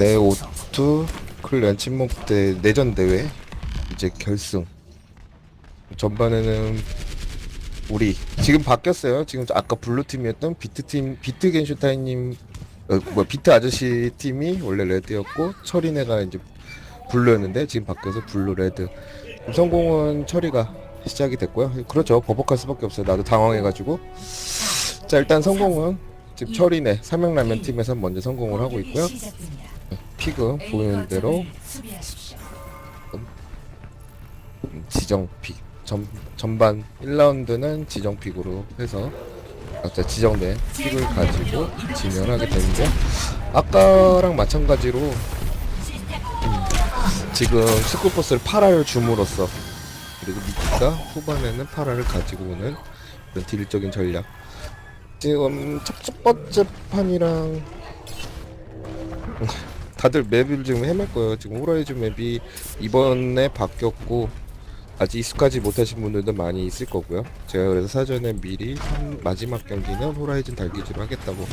네 오투 클랜 침묵 대 내전 대회 이제 결승 전반에는 우리 지금 바뀌었어요. 지금 아까 블루 팀이었던 비트 팀 비트 겐슈타인님 어, 뭐 비트 아저씨 팀이 원래 레드였고 철이네가 이제 블루였는데 지금 바뀌어서 블루 레드 성공은 처리가 시작이 됐고요. 그렇죠. 버벅할 수밖에 없어요. 나도 당황해가지고 자 일단 성공은 지금 철이네 삼양라면 팀에서 먼저 성공을 하고 있고요. 픽은 보이는 대로. 음, 지정 픽 전, 전반 1라운드는 지정 픽으로 해서 각자 지정된 픽을 가지고 진행하게 되는데 아까랑 마찬가지로 음, 지금 스쿨버스를 파라를 줌으로써. 그리고 미키가 후반에는 파라를 가지고 오는 그런 딜적인 전략. 지금 첫, 첫 번째 판이랑 다들 맵을 지금 헤맬 거예요. 지금 호라이즌 맵이 이번에 바뀌었고 아직 익숙하지 못하신 분들도 많이 있을 거고요. 제가 그래서 사전에 미리 한 마지막 경기는 호라이즌 달기지로 하겠다고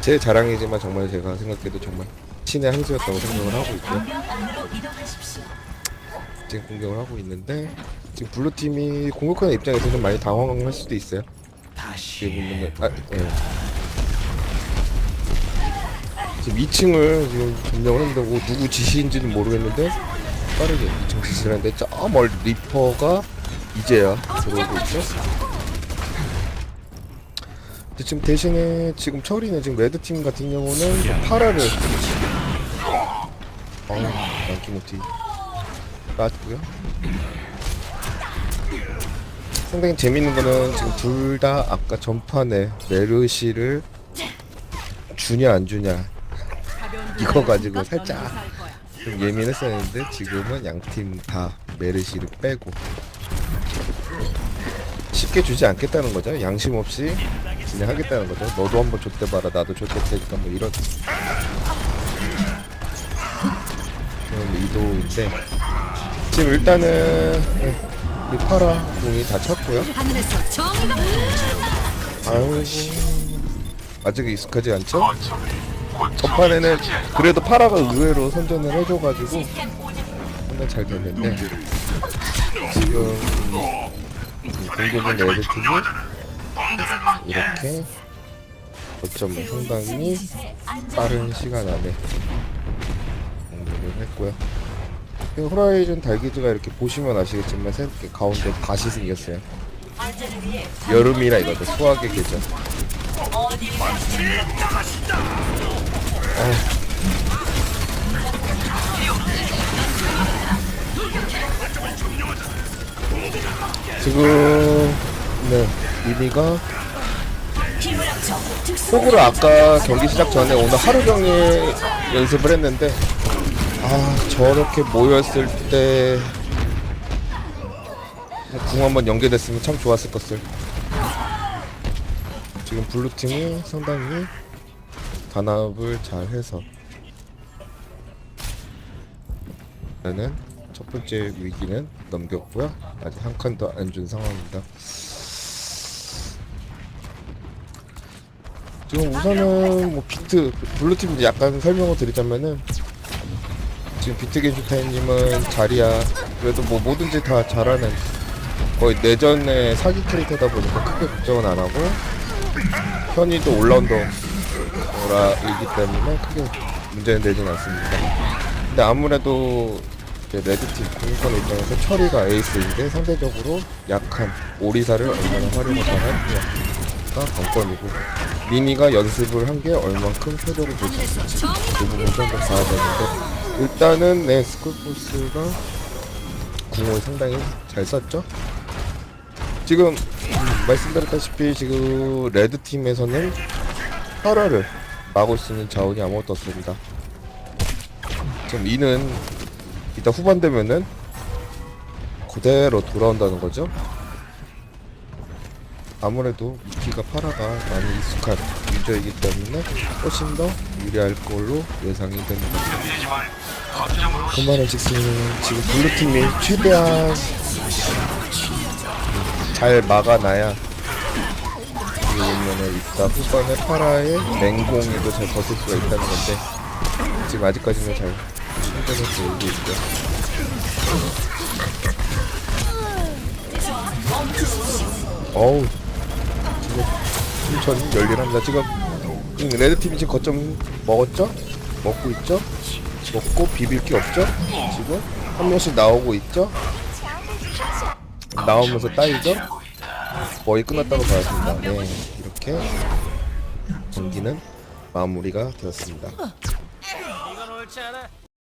제 자랑이지만 정말 제가 생각해도 정말 신의 한 수였다고 생각을 하고 있고요. 지금 공격을 하고 있는데 지금 블루 팀이 공격하는 입장에서 좀 많이 당황할 수도 있어요. 지금 보면은 아 예. 지금 2층을 지금 점령을 했는데 뭐 누구 지시인지는 모르겠는데 빠르게 2층 지시를 했는데 저 멀리 리퍼가 이제야 들어오고 있죠. 근데 지금 대신에 지금 철이는 지금 레드 팀 같은 경우는 파라를 어 양키모티 빠지고요. 상당히 재밌는 거는 지금 둘 다 아까 전판에 메르시를 주냐 안 주냐 이거 가지고 살짝 좀 예민했었는데 지금은 양팀 다 메르시를 빼고 쉽게 주지 않겠다는 거죠. 양심 없이 진행하겠다는 거죠. 너도 한번 줬대 봐라 나도 줬대니까 뭐 이런. 그런 의도인데 지금 일단은 네, 우리 파라 공이 다 찼고요. 하늘에서 정의가 아이고. 아직 익숙하지 않죠? 첫판에는 그래도 파라가 의외로 선전을 해줘가지고 상당히 잘 됐는데 지금 공격은 레드팀이 이렇게 거점을 상당히 빠른 시간 안에 공격을 했고요. 이 호라이즌 달기즈가 이렇게 보시면 아시겠지만 새롭게 가운데 다시 생겼어요. 여름이라 이거죠. 수학의 계절 지금 네 미니가 호구를 아까 경기 시작 전에 오늘 하루 종일 연습을 했는데 아 저렇게 모였을 때 궁 한번 연계됐으면 참 좋았을 것을 지금 블루팀이 상당히 단합을 잘 해서 저는 첫 번째 위기는 넘겼고요. 아직 한 칸도 안 준 상황입니다. 지금 우선은 뭐 비트 블루팀 약간 설명을 드리자면은 지금 비트 겐슈타인님은 자리야. 그래도 뭐 뭐든지 다 잘하는 거의 내전의 사기 캐릭터다 보니까 크게 걱정은 안 하고 현이도 올라운더라이기 때문에 크게 문제는 되진 않습니다. 근데 아무래도 레드팀 공선 입장에서 처리가 에이스인데 상대적으로 약한 오리사를 얼마나 활용을 잘하느냐가 관건이고 미니가 연습을 한 게 얼만큼 표적을 볼 수 있을지 그 부분 좀더 봐야 되는데 일단은 네 스쿨포스가 궁을 상당히 잘 썼죠. 지금 음, 말씀드렸다시피 지금 레드 팀에서는 파라를 막을 수 있는 자원이 아무것도 없습니다. 지금 이는 이따 후반 되면은 그대로 돌아온다는 거죠. 아무래도 미키가 파라가 많이 익숙한 유저이기 때문에 훨씬 더 유리할 걸로 예상이 됩니다. 그 말은 즉슨 지금 블루팀이 최대한 잘 막아놔야 보면은 이따 후반에 파라의 맹공에도 잘 버틸 수가 있다는 건데 지금 아직까지는 잘 상대에서 돌고 있고요. 어우 지금 천천히 열일합니다. 지금 음, 레드팀이 지금 거점 먹었죠? 먹고 있죠? 먹고 비빌 게 없죠? 지금 한 명씩 나오고 있죠? 나오면서 따이죠? 거의 끝났다고 봐야 됩니다. 네, 이렇게 경기는 마무리가 되었습니다. 이건 옳지 않아.